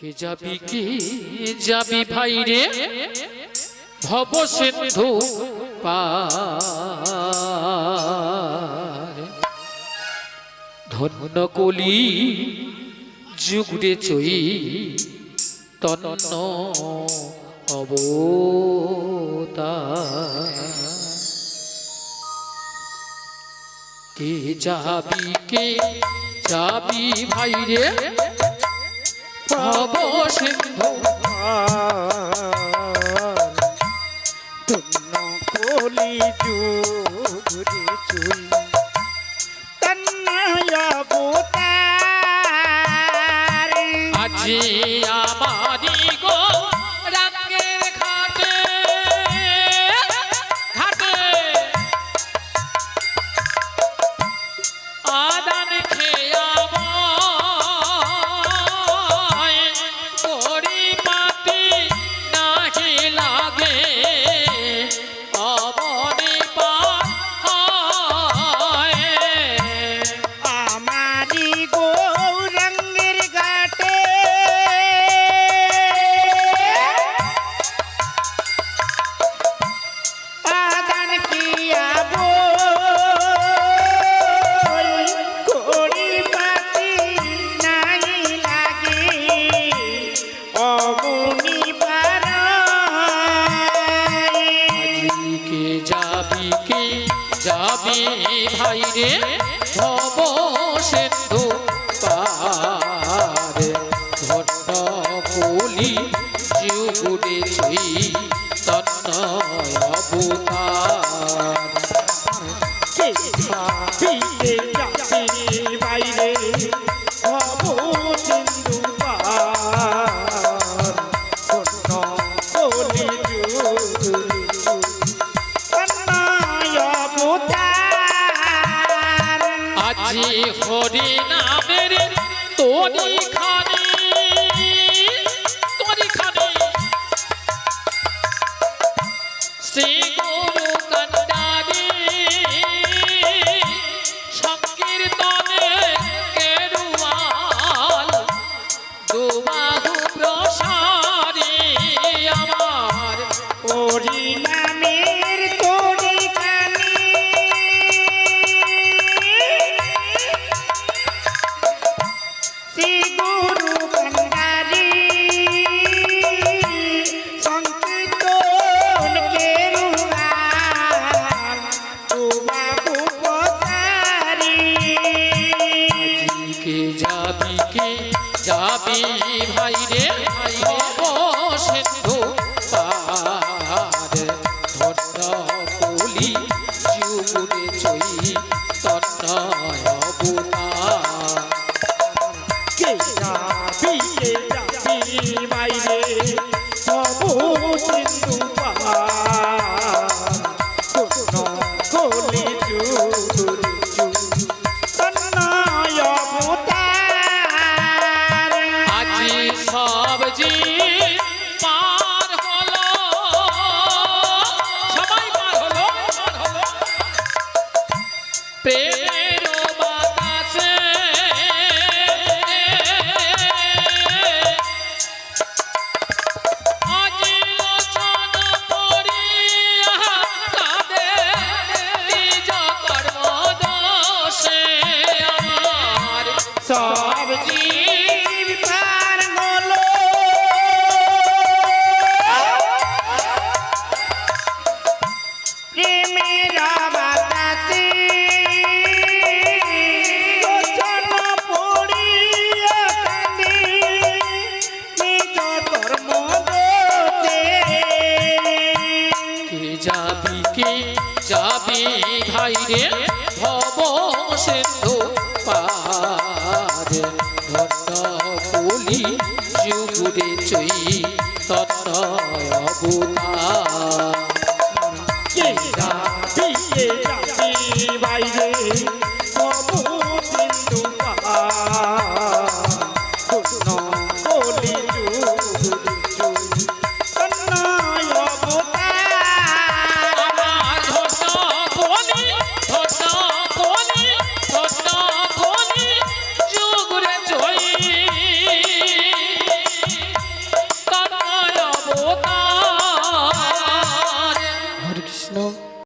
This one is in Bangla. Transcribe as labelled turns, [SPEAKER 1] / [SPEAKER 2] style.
[SPEAKER 1] কে যাবি কে যাবি ভাই রে? ভব সিন্ধু ধন্য কলি যুগরে চই তন্ন অবতার। কে যাবি কে যাবি ভাই রে? ভব সিন্ধু
[SPEAKER 2] তুন্ন কোলি জুগুরি
[SPEAKER 1] আজিকে যাবি কে যাবি ভাই রে? ভব পারে যুগুড়ে ছুই আজি হরি যাবি কে? যাবি ভাই রে? ভব সিন্ধু কলি যুগুরে চই অবতার।
[SPEAKER 2] কে যাবি কে যাবি বাইরে সবু সিন্ধু
[SPEAKER 1] Hari ভাই রে ভব সিন্ধু পারে ধন্য কলি যুগুরে চই তন্নয়
[SPEAKER 2] যাবি বাইরে